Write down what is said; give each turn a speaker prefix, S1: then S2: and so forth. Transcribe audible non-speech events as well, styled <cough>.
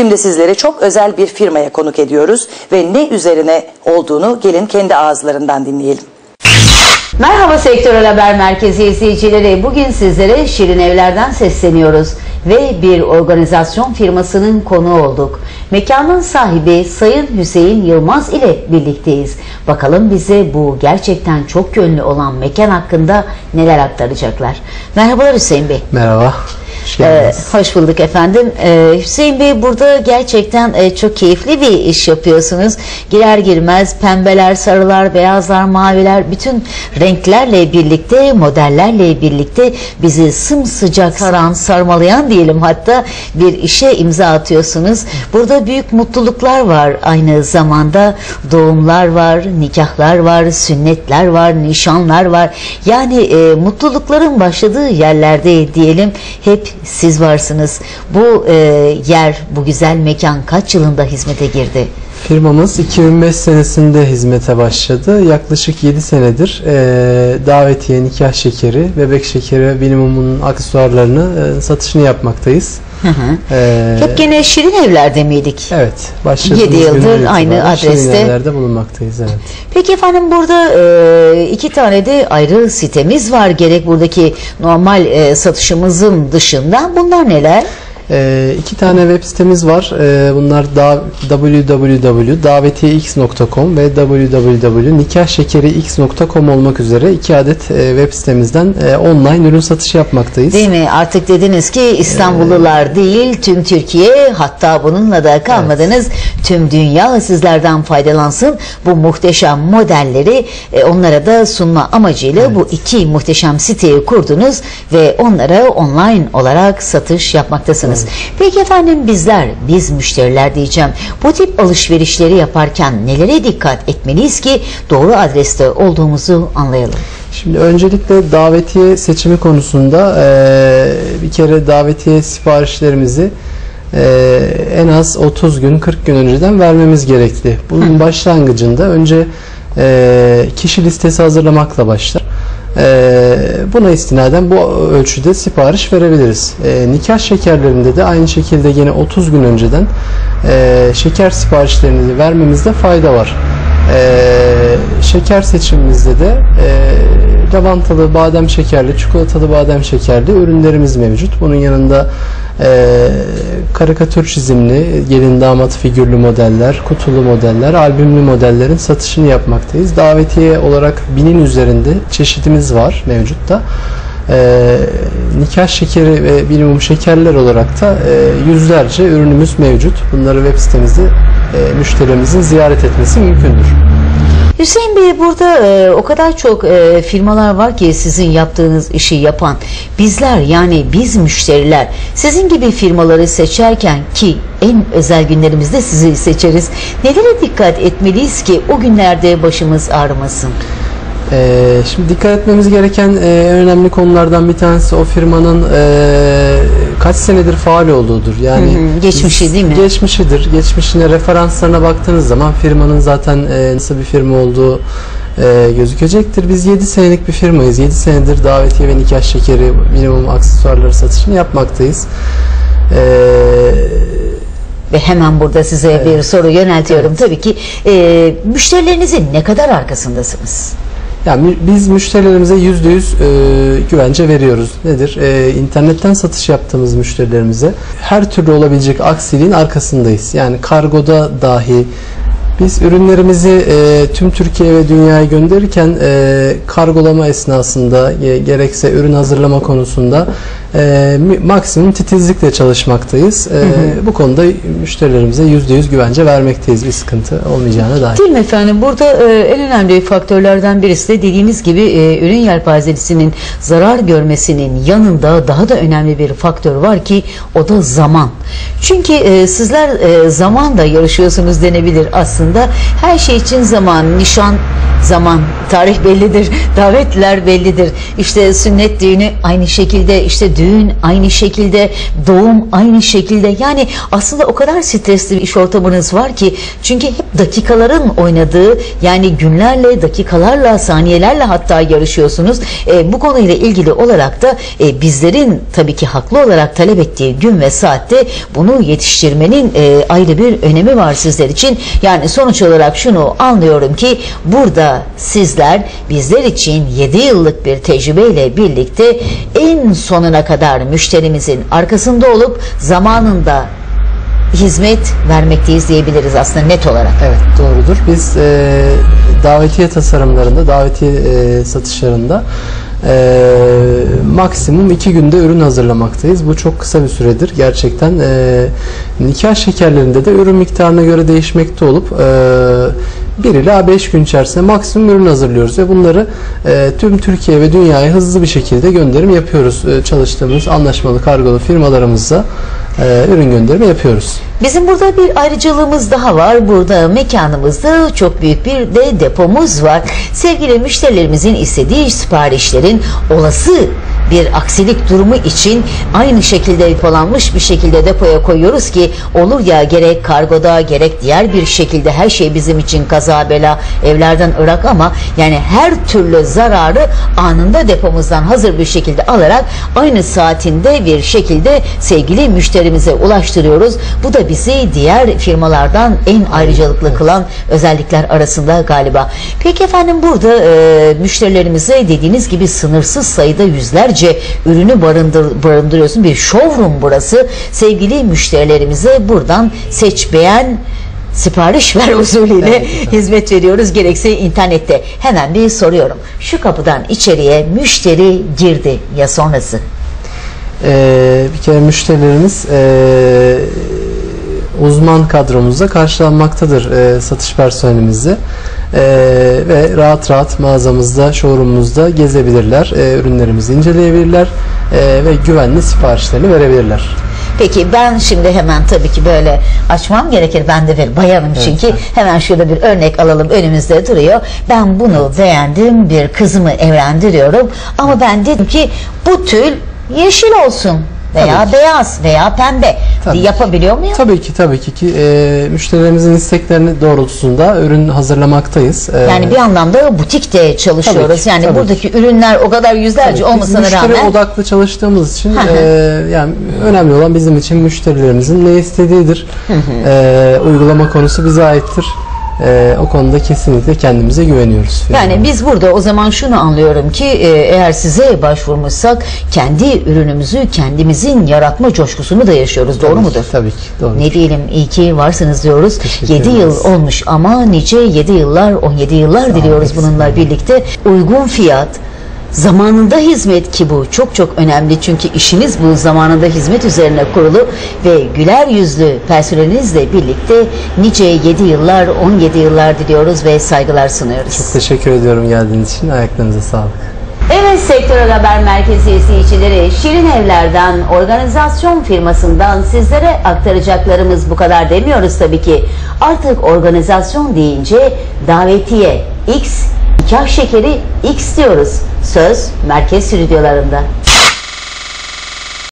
S1: Şimdi sizleri çok özel bir firmaya konuk ediyoruz ve ne üzerine olduğunu gelin kendi ağızlarından dinleyelim.
S2: Merhaba Sektörel Haber Merkezi izleyicileri. Bugün sizlere Şirin Evler'den sesleniyoruz ve bir organizasyon firmasının konuğu olduk. Mekanın sahibi Sayın Hüseyin Yılmaz ile birlikteyiz. Bakalım bize bu gerçekten çok yönlü olan mekan hakkında neler aktaracaklar. Merhabalar Hüseyin Bey.
S3: Merhaba. Hoş
S2: Ee, hoş bulduk efendim. Ee, Hüseyin Bey burada gerçekten e, çok keyifli bir iş yapıyorsunuz. Girer girmez pembeler, sarılar, beyazlar, maviler bütün renklerle birlikte, modellerle birlikte bizi sımsıcak saran, sarmalayan diyelim hatta bir işe imza atıyorsunuz. Burada büyük mutluluklar var aynı zamanda. Doğumlar var, nikahlar var, sünnetler var, nişanlar var. Yani e, mutlulukların başladığı yerlerde diyelim hep siz varsınız. Bu e, yer, bu güzel mekan kaç yılında hizmete girdi?
S3: Firmamız 2005 senesinde hizmete başladı. Yaklaşık 7 senedir e, davetiye, nikah şekeri, bebek şekeri ve minimumun aksesuarlarını e, satışını yapmaktayız.
S2: Hı hı.
S3: E,
S2: Hep gene Şirin Evler'de miydik?
S3: Evet, başladığımız
S2: Yedi yıldır
S3: günden
S2: aynı adreste.
S3: Şirinevler'de bulunmaktayız. Evet.
S2: Peki efendim burada e, iki tane de ayrı sitemiz var. Gerek buradaki normal e, satışımızın dışında. Bunlar neler?
S3: E, iki tane web sitemiz var. E, bunlar da, www.davetiyeix.com ve www.nikahşekerix.com olmak üzere iki adet e, web sitemizden e, online ürün satışı yapmaktayız.
S2: Değil mi? Artık dediniz ki İstanbullular değil tüm Türkiye hatta bununla da kalmadınız. Tüm dünya sizlerden faydalansın. Bu muhteşem modelleri e, onlara da sunma amacıyla bu iki muhteşem siteyi kurdunuz ve onlara online olarak satış yapmaktasınız. Peki efendim bizler, biz müşteriler diyeceğim. Bu tip alışverişleri yaparken nelere dikkat etmeliyiz ki doğru adreste olduğumuzu anlayalım?
S3: Şimdi öncelikle davetiye seçimi konusunda eee, bir kere davetiye siparişlerimizi eee, en az 30 gün 40 gün önceden vermemiz gerekli. Bunun başlangıcında önce eee, kişi listesi hazırlamakla başlar. Eee, buna istinaden bu ölçüde sipariş verebiliriz. Eee, nikah şekerlerinde de aynı şekilde yine 30 gün önceden eee, şeker siparişlerini vermemizde fayda var. Eee, şeker seçimimizde de eee, lavantalı, badem şekerli, çikolatalı badem şekerli ürünlerimiz mevcut. Bunun yanında eee, karikatür çizimli, gelin damat figürlü modeller, kutulu modeller, albümlü modellerin satışını yapmaktayız. Davetiye olarak binin üzerinde çeşidimiz var mevcutta. Eee, nikah şekeri ve minimum şekerler olarak da eee, yüzlerce ürünümüz mevcut. Bunları web sitemizde eee, müşterilerimizin ziyaret etmesi mümkündür.
S2: Hüseyin Bey burada e, o kadar çok e, firmalar var ki sizin yaptığınız işi yapan. Bizler yani biz müşteriler sizin gibi firmaları seçerken ki en özel günlerimizde sizi seçeriz. Nelere dikkat etmeliyiz ki o günlerde başımız ağrımasın?
S3: Ee, şimdi dikkat etmemiz gereken e, önemli konulardan bir tanesi o firmanın e, kaç senedir faal olduğudur. Yani
S2: Hı hı, geçmişi değil mi?
S3: Geçmişidir. Geçmişine referanslarına baktığınız zaman firmanın zaten e, nasıl bir firma olduğu e, gözükecektir. Biz 7 senelik bir firmayız. 7 senedir davetiye ve nikah şekeri minimum aksesuarları satışını yapmaktayız. Ee,
S2: Ve hemen burada size bir soru yöneltiyorum. Tabii ki e, müşterilerinizin ne kadar arkasındasınız?
S3: Yani biz müşterilerimize yüzde yüz e, güvence veriyoruz. Nedir? E, internetten satış yaptığımız müşterilerimize her türlü olabilecek aksiliğin arkasındayız. Yani kargoda dahi biz ürünlerimizi e, tüm Türkiye ve dünyaya gönderirken e, kargolama esnasında e, gerekse ürün hazırlama konusunda e, maksimum titizlikle çalışmaktayız. E, Bu konuda müşterilerimize yüzde yüz güvence vermekteyiz. Bir sıkıntı olmayacağına dair.
S2: Değil mi efendim? Burada e, en önemli faktörlerden birisi de dediğiniz gibi e, ürün yelpazesinin zarar görmesinin yanında daha da önemli bir faktör var ki o da zaman. Çünkü e, sizler e, zamanla yarışıyorsunuz denebilir aslında. Her şey için zaman, nişan zaman, tarih bellidir, <laughs> davetler bellidir. İşte sünnet düğünü aynı şekilde işte düğün aynı şekilde, doğum aynı şekilde. Yani aslında o kadar stresli bir iş ortamınız var ki çünkü hep dakikaların oynadığı yani günlerle, dakikalarla, saniyelerle hatta yarışıyorsunuz. E, bu konuyla ilgili olarak da e, bizlerin tabii ki haklı olarak talep ettiği gün ve saatte bunu yetiştirmenin e, ayrı bir önemi var sizler için. Yani sonuç olarak şunu anlıyorum ki burada sizler bizler için 7 yıllık bir tecrübeyle birlikte en sonuna kadar müşterimizin arkasında olup zamanında hizmet vermekteyiz diyebiliriz aslında net olarak.
S3: Evet doğrudur. Biz e, davetiye tasarımlarında, davetiye e, satışlarında e, maksimum iki günde ürün hazırlamaktayız. Bu çok kısa bir süredir. Gerçekten e, nikah şekerlerinde de ürün miktarına göre değişmekte olup e, 1 ila 5 gün içerisinde maksimum ürün hazırlıyoruz ve bunları e, tüm Türkiye ve dünyaya hızlı bir şekilde gönderim yapıyoruz. E, çalıştığımız anlaşmalı kargolu firmalarımızla e, ürün gönderimi yapıyoruz.
S2: Bizim burada bir ayrıcalığımız daha var. Burada mekanımızda çok büyük bir de depomuz var. Sevgili müşterilerimizin istediği siparişlerin olası bir aksilik durumu için aynı şekilde depolanmış bir şekilde depoya koyuyoruz ki olur ya gerek kargoda gerek diğer bir şekilde her şey bizim için kaza bela evlerden ırak ama yani her türlü zararı anında depomuzdan hazır bir şekilde alarak aynı saatinde bir şekilde sevgili müşterimize ulaştırıyoruz. Bu da bizi diğer firmalardan en ayrıcalıklı kılan özellikler arasında galiba. Peki efendim burada e, müşterilerimize dediğiniz gibi sınırsız sayıda yüzlerce ürünü barındır, barındırıyorsun. Bir showroom burası. Sevgili müşterilerimize buradan seç beğen sipariş <laughs> ver usulüyle
S3: Evet.
S2: hizmet veriyoruz. Gerekse internette. Hemen bir soruyorum. Şu kapıdan içeriye müşteri girdi ya sonrası?
S3: Ee, bir kere müşterilerimiz ee, uzman kadromuzda karşılanmaktadır ee, satış personelimizle Ee, ve rahat rahat mağazamızda, showroomumuzda gezebilirler, ee, ürünlerimizi inceleyebilirler ee, ve güvenli siparişlerini verebilirler.
S2: Peki ben şimdi hemen tabii ki böyle açmam gerekir. Ben de bir bayanım çünkü. Hemen şurada bir örnek alalım önümüzde duruyor. Ben bunu beğendim bir kızımı evlendiriyorum. Ama ben dedim ki bu tül yeşil olsun veya
S3: Tabii ki.
S2: beyaz veya pembe.
S3: Tabii ki.
S2: Yapabiliyor muyum?
S3: Tabii ki tabii ki, ki ee, müşterilerimizin isteklerini doğrultusunda ürün hazırlamaktayız. Ee,
S2: Yani bir anlamda butikte çalışıyoruz.
S3: Tabii ki,
S2: yani
S3: tabii
S2: buradaki ürünler o kadar yüzlerce
S3: Tabii, biz
S2: olmasına
S3: müşteri
S2: rağmen
S3: odaklı çalıştığımız için e, yani önemli olan bizim için müşterilerimizin ne istediğidir. E, uygulama konusu bize aittir. E, o konuda kesinlikle kendimize güveniyoruz.
S2: Yani biz burada o zaman şunu anlıyorum ki e, eğer size başvurmuşsak kendi ürünümüzü kendimizin yaratma coşkusunu da yaşıyoruz. Doğru
S3: Tabii
S2: mudur?
S3: Tabii ki. Doğru.
S2: Ne diyelim iyi ki varsınız diyoruz.
S3: Teşekkür
S2: 7 yıl olmuş ama nice 7 yıllar 17 yıllar diliyoruz
S3: olun.
S2: bununla birlikte. Uygun fiyat Zamanında hizmet ki bu çok çok önemli çünkü işiniz bu zamanında hizmet üzerine kurulu ve güler yüzlü personelinizle birlikte nice 7 yıllar 17 yıllar diliyoruz ve saygılar sunuyoruz.
S3: Çok teşekkür ediyorum geldiğiniz için. Ayaklarınıza sağlık.
S2: Evet Sektörel Haber Merkezi izleyicileri Şirin Evler'den organizasyon firmasından sizlere aktaracaklarımız bu kadar demiyoruz tabii ki. Artık organizasyon deyince davetiye X, nikah şekeri X diyoruz. Söz merkez stüdyolarında.